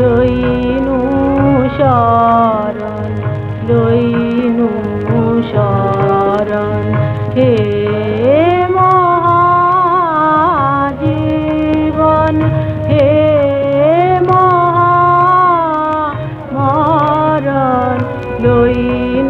লইনু শরণ লইনু শরণ। হে মহাজীবন হে মহামরণ লইনু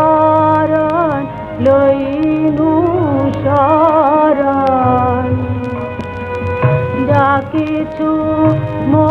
কিছু মো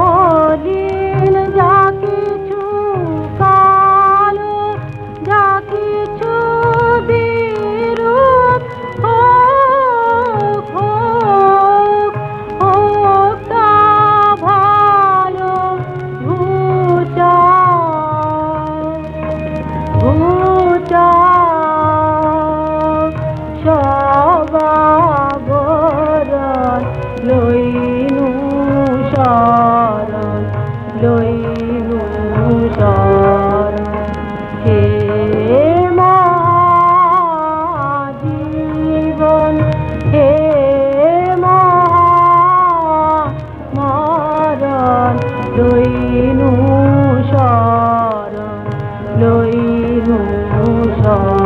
লইনু সর লইনু সর